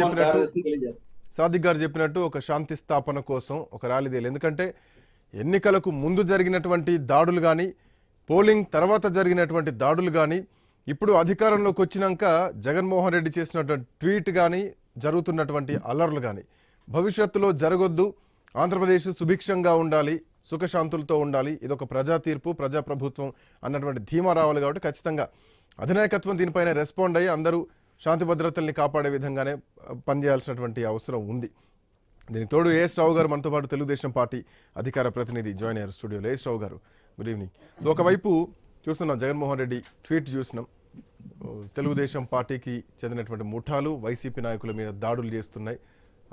చెప్పినట్టు సాదిక్ గారు చెప్పినట్టు ఒక శాంతి స్థాపన కోసం ఒక ర్యాలీ తీయాలి ఎందుకంటే ఎన్నికలకు ముందు జరిగినటువంటి దాడులు కానీ పోలింగ్ తర్వాత జరిగినటువంటి దాడులు కానీ ఇప్పుడు అధికారంలోకి వచ్చినాక జగన్మోహన్ రెడ్డి చేసినటువంటి ట్వీట్ కానీ జరుగుతున్నటువంటి అల్లర్లు కానీ భవిష్యత్తులో జరగొద్దు ఆంధ్రప్రదేశ్ సుభిక్షంగా ఉండాలి సుఖశాంతులతో ఉండాలి ఇదొక ప్రజా తీర్పు ప్రజాప్రభుత్వం అన్నటువంటి ధీమా రావాలి కాబట్టి ఖచ్చితంగా అధినాయకత్వం దీనిపైన రెస్పాండ్ అయ్యి అందరూ శాంతి భద్రతల్ని కాపాడే విధంగానే పనిచేయాల్సినటువంటి అవసరం ఉంది. దీనికి తోడు ఏఎస్ రావు గారు మనతో పాటు తెలుగుదేశం పార్టీ అధికార ప్రతినిధి జాయిన్ అయ్యారు స్టూడియోలో. ఏఎస్ రావు గారు గుడ్ ఈవినింగ్. సో ఒకవైపు చూస్తున్నాం జగన్మోహన్ రెడ్డి ట్వీట్ చూసినాం తెలుగుదేశం పార్టీకి చెందినటువంటి ముఠాలు వైసీపీ నాయకుల మీద దాడులు చేస్తున్నాయి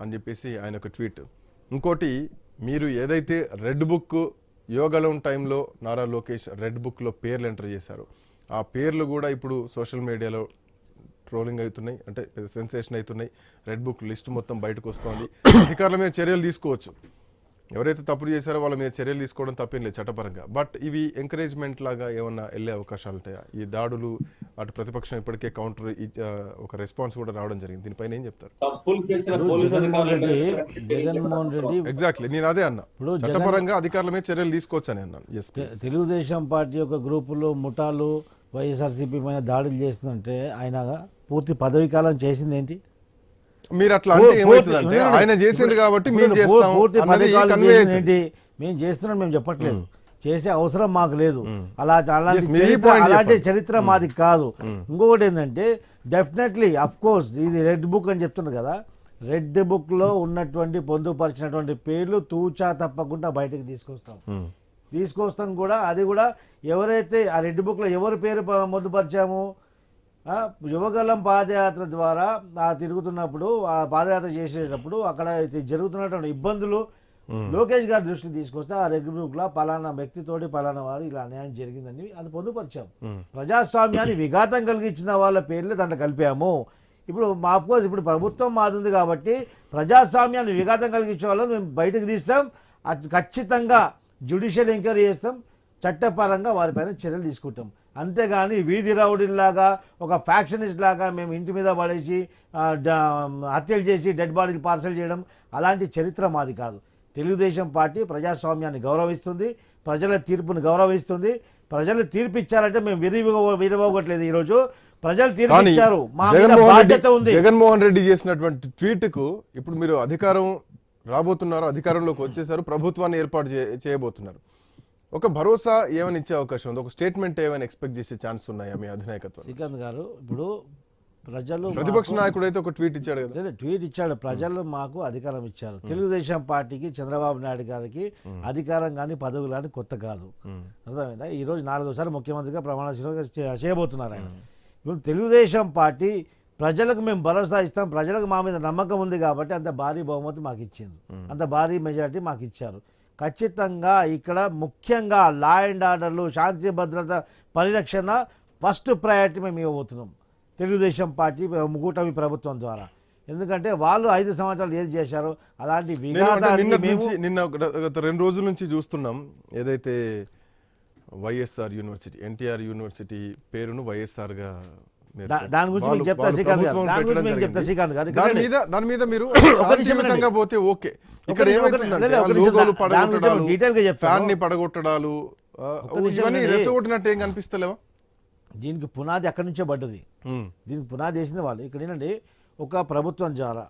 అని చెప్పేసి ఆయన ఒక ట్వీట్. ఇంకోటి మీరు ఏదైతే రెడ్ బుక్ యోగలం టైంలో నారా లోకేష్ రెడ్ బుక్లో పేర్లు ఎంటర్ చేశారు ఆ పేర్లు కూడా ఇప్పుడు సోషల్ మీడియాలో ట్రోలింగ్ అవుతున్నాయి అంటే సెన్సేషన్ అవుతున్నాయి. రెడ్ బుక్ లిస్ట్ మొత్తం బయటకు వస్తోంది. అధికారుల మీద చర్యలు తీసుకోవచ్చు. ఎవరైతే తప్పులు చేశారో వాళ్ళ మీద చర్యలు తీసుకోవడం తప్పేం లేదు చట్టపరంగా. బట్ ఇవి ఎంకరేజ్మెంట్ లాగా ఏమన్నా వెళ్ళే అవకాశాలు ఉంటాయా? ఈ దాడులు అటు ప్రతిపక్షం ఇప్పటికే కౌంటర్ ఒక రెస్పాన్స్ కూడా రావడం జరిగింది. దీనిపైన ఏం చెప్తారు? తప్పులు చేసిన ఇప్పుడు పోలీసు జగన్మోహన్ రెడ్డి అధికారులు జగన్మోహన్ రెడ్డి ఎగ్జాక్ట్లీ నేను అదే అన్నా. ఇప్పుడు చట్టపరంగా అధికారుల మీద చర్యలు తీసుకోవచ్చు అని అన్నాను. తెలుగుదేశం పార్టీ యొక్క గ్రూపులు ముఠాలు వైఎస్ఆర్సీపీ పైన దాడులు చేస్తుందంటే ఆయన పూర్తి పదవి కాలం చేసింది ఏంటి మీరు అట్లా అంటే. ఆయన చేసింది కాబట్టి పూర్తి పదవి కాలం చేసింది. ఏంటి మేము చేస్తున్నాం మేము చెప్పట్లేదు. చేసే అవసరం మాకు లేదు. అలా అలాంటి అలాంటి. చరిత్ర మాది కాదు. ఇంకొకటి ఏంటంటే డెఫినెట్లీ అఫ్ కోర్స్ ఇది రెడ్ బుక్ అని చెప్తున్నారు కదా. రెడ్ బుక్లో ఉన్నటువంటి పొందుపరిచినటువంటి పేర్లు తూచా తప్పకుండా బయటకు తీసుకొస్తాం. తీసుకొస్తాం కూడా అది కూడా ఎవరైతే ఆ రెడ్ బుక్లో ఎవరి పేరు పొందుపరిచాము? యువగలం పాదయాత్ర ద్వారా ఆ తిరుగుతున్నప్పుడు ఆ పాదయాత్ర చేసేటప్పుడు అక్కడ అయితే జరుగుతున్నటువంటి ఇబ్బందులు లోకేష్ గారి దృష్టికి తీసుకొస్తే ఆ రెడ్ బుక్లో పలానా వ్యక్తితోటి పలానా వారు ఇలా అన్యాయం జరిగిందని అది పొందుపరిచాం ప్రజాస్వామ్యాన్ని విఘాతం కలిగించిన వాళ్ళ పేర్లు దాంట్లో కలిపాము. ఇప్పుడు మా కోర్స్ ఇప్పుడు ప్రభుత్వం మాది ఉంది కాబట్టి ప్రజాస్వామ్యాన్ని విఘాతం కలిగించే వాళ్ళని మేము బయటకు తీస్తాం. ఖచ్చితంగా జ్యుడిషియల్ ఎంక్వైరీ చేస్తాం. చట్టపరంగా వారిపైన చర్యలు తీసుకుంటాం. అంతేగాని వీధి రౌడీలాగా ఒక ఫ్యాక్షనిస్ట్ లాగా మేము ఇంటి మీద పడేసి హత్యలు చేసి డెడ్ బాడీలు పార్సల్ చేయడం అలాంటి చరిత్ర మాది కాదు. తెలుగుదేశం పార్టీ ప్రజాస్వామ్యాన్ని గౌరవిస్తుంది ప్రజల తీర్పును గౌరవిస్తుంది. ప్రజలు తీర్పు ఇచ్చారంటే మేము విరివిగ విరవగట్లేదు ఈరోజు. ప్రజలు తీర్పు ఇచ్చారు మా బాధ్యత ఉంది. జగన్మోహన్ రెడ్డి చేసినటువంటి ట్వీట్కు ఇప్పుడు మీరు అధికారం రాబోతున్నారు అధికారంలోకి వచ్చేసారు ప్రభుత్వాన్ని ఏర్పాటు చేయబోతున్నారు. ఒక భరోసా ఏమైనా ఇచ్చే అవకాశం ఉంది? ఒక స్టేట్మెంట్ ఏమైనా ఎక్స్పెక్ట్ చేసే ఛాన్స్ ఉన్నాయా మీ అధినాయకత్వం శ్రీకాంత్ గారు ఇప్పుడు ప్రజలు ప్రతిపక్ష నాయకుడు అయితే ఒక ట్వీట్ ఇచ్చాడు కదా. ట్వీట్ ఇచ్చాడు. ప్రజలు మాకు అధికారం ఇచ్చారు. తెలుగుదేశం పార్టీకి చంద్రబాబు నాయుడు గారికి అధికారం కానీ పదవులు కానీ కొత్త కాదు. అర్థమైందా? ఈ రోజు నాలుగోసారి ముఖ్యమంత్రిగా ప్రమాణ చేయబోతున్నారు ఆయన. ఇప్పుడు తెలుగుదేశం పార్టీ ప్రజలకు మేము భరోసా ఇస్తాం ప్రజలకు మా మీద నమ్మకం ఉంది కాబట్టి అంత భారీ బహుమతి మాకు ఇచ్చింది. అంత భారీ మెజారిటీ మాకు ఇచ్చారు. ఖచ్చితంగా ఇక్కడ ముఖ్యంగా లా అండ్ ఆర్డర్లు శాంతి భద్రత పరిరక్షణ ఫస్ట్ ప్రయారిటీ మేము ఇవ్వబోతున్నాం. తెలుగుదేశం పార్టీ కూటమి ప్రభుత్వం ద్వారా. ఎందుకంటే వాళ్ళు ఐదు సంవత్సరాలు ఏది చేశారో అలాంటి నిన్న గత- రెండు రోజుల నుంచి చూస్తున్నాం. ఏదైతే వైఎస్ఆర్ యూనివర్సిటీ ఎన్టీఆర్ యూనివర్సిటీ పేరును వైఎస్ఆర్గా మీరు- దా- దాని గురించి మీకు చెప్తా శ్రీకాంత్ గారు. దాని గురించి మీకు చెప్తా. శ్రీకాంత్ గారు. దాని మీద దాని మీద మీరు ఒక నిమిషం శాంతియుతంగా. పోతే ఓకే. ఇక్కడ నిమిషం, లోగోలు పడగొట్టడాలు detail గా చెప్తాను. ఫ్యాన్ని పడగొట్టడాలు ఇవన్నీ. రెచ్చగొట్టినట్టు ఏం కనిపిస్తలేవా? దీనికి పునాది అక్కడి నుంచే పడ్డది. దీనికి పునాది వేసింది వాళ్ళు. ఇక్కడ ఏంటంటే ఒక ప్రభుత్వం ద్వారా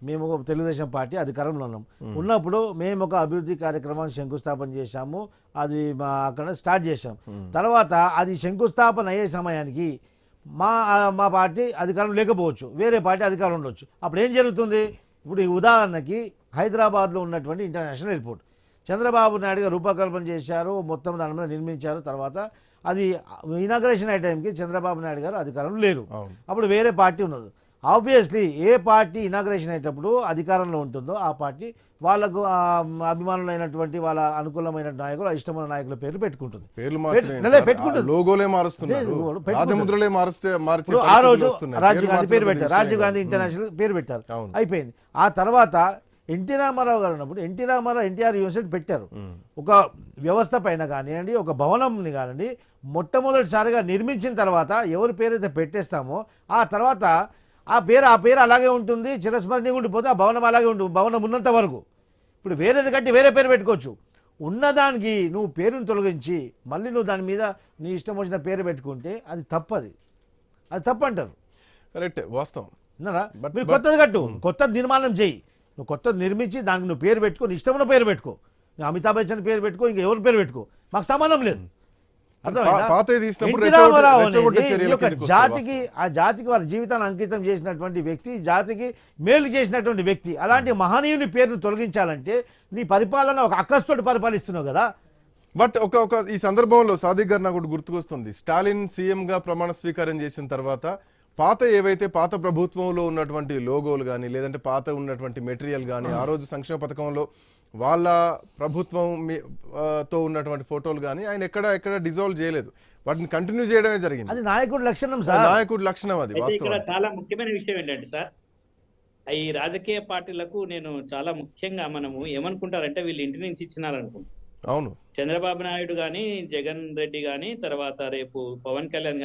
మేము ఒక తెలుగుదేశం పార్టీ అధికారంలో ఉన్నాం. ఉన్నప్పుడు మేము ఒక అభివృద్ధి కార్యక్రమాన్ని శంకుస్థాపన చేశాము. అది మా అక్కడ స్టార్ట్ చేశాం. తర్వాత అది శంకుస్థాపన అయ్యే సమయానికి మా మా పార్టీ అధికారం లేకపోవచ్చు. వేరే పార్టీ అధికారం ఉండొచ్చు. అప్పుడు ఏం జరుగుతుంది? ఇప్పుడు ఈ ఉదాహరణకి హైదరాబాద్లో ఉన్నటువంటి ఇంటర్నేషనల్ ఎయిర్పోర్ట్. చంద్రబాబు నాయుడు గారు రూపకల్పన చేశారు మొత్తం దాని మీద నిర్మించారు. తర్వాత అది ఇనాగ్రేషన్ అయ్యే టైంకి చంద్రబాబు నాయుడు గారు అధికారం లేరు. అప్పుడు వేరే పార్టీ ఉన్నది. ఆబ్వియస్లీ ఏ పార్టీ ఇనాగ్రేషన్ అయ్యేటప్పుడు అధికారంలో ఉంటుందో ఆ పార్టీ వాళ్ళకు అభిమానులైనటువంటి వాళ్ళ అనుకూలమైన నాయకులు ఇష్టమైన నాయకుల పేర్లు పెట్టుకుంటుంది. లోగోలే మారుస్తున్నారు. మారుస్తే ఆ రోజు. రాజీవ్ గాంధీ పేరు పెట్టారు. రాజీవ్. గాంధీ ఇంటర్నేషనల్ పేరు పెట్టారు. అయిపోయింది. ఆ తర్వాత ఎన్టీ రామారావు గారు ఉన్నప్పుడు ఎన్టీ రామారావు ఎన్టీఆర్ యూనివర్సిటీ పెట్టారు. ఒక వ్యవస్థ పైన కానివ్వండి ఒక భవనంని కానివ్వండి మొట్టమొదటిసారిగా నిర్మించిన తర్వాత ఎవరి పేరైతే పెట్టేస్తామో ఆ తర్వాత ఆ పేరు ఆ పేరు అలాగే ఉంటుంది చిరస్మరణీయంగా ఉండిపోతే ఆ భవనం అలాగే ఉంటుంది భవనం ఉన్నంత వరకు. ఇప్పుడు వేరేది కట్టి వేరే పేరు పెట్టుకోవచ్చు. ఉన్నదానికి నువ్వు పేరును తొలగించి మళ్ళీ నువ్వు దాని మీద నీ ఇష్టం వచ్చిన పేరు పెట్టుకుంటే అది తప్పది. అది తప్పు అంటారు కరెక్ట్ వాస్తవం. మీరు కొత్తది కట్టు. కొత్త నిర్మాణం చేయి నువ్వు కొత్తది నిర్మించి దానికి నువ్వు పేరు పెట్టుకో నీ ఇష్టమైన పేరు పెట్టుకో. నువ్వు అమితాబ్ బచ్చన్ పేరు పెట్టుకో ఇంకా ఎవరి పేరు పెట్టుకో. మాకు సంబంధం లేదు. జాతికి ఆ జాతికి వారి జీవితాన్ని అంకితం చేసినటువంటి వ్యక్తి జాతికి మేలు చేసినటువంటి వ్యక్తి అలాంటి మహనీయుని పేరును తొలగించాలంటే నీ పరిపాలన ఒక అక్కస్తోటి పరిపాలిస్తున్నావు కదా. బట్ ఒక ఒక ఈ సందర్భంలో సాదిక్ గారు నాకు గుర్తుకొస్తుంది. స్టాలిన్ సీఎం గా ప్రమాణ స్వీకారం చేసిన తర్వాత పాత ఏవైతే పాత ప్రభుత్వంలో ఉన్నటువంటి లోగోలు కానీ లేదంటే పాత ఉన్నటువంటి మెటీరియల్ కానీ ఆ రోజు సంక్షేమ పథకంలో వాళ్ళ ప్రభుత్వం తో ఉన్నటువంటి ఫోటోలు కానీ ఆయన ఎక్కడ ఎక్కడ డిజాల్వ్ చేయలేదు. వాటిని కంటిన్యూ చేయడమే జరిగింది. అది నాయకుడి లక్షణం సార్. నాయకుడి లక్షణం అది ఇక్కడ చాలా ముఖ్యమైన విషయం ఏంటంటే సార్ ఈ రాజకీయ పార్టీలకు నేను చాలా ముఖ్యంగా మనము ఏమనుకుంటారంటే వీళ్ళు ఇంటి నుంచి ఇచ్చినారనుకుంటాం. అవును. చంద్రబాబు నాయుడు గాని జగన్ రెడ్డి గాని తర్వాత రేపు పవన్ కళ్యాణ్ గాని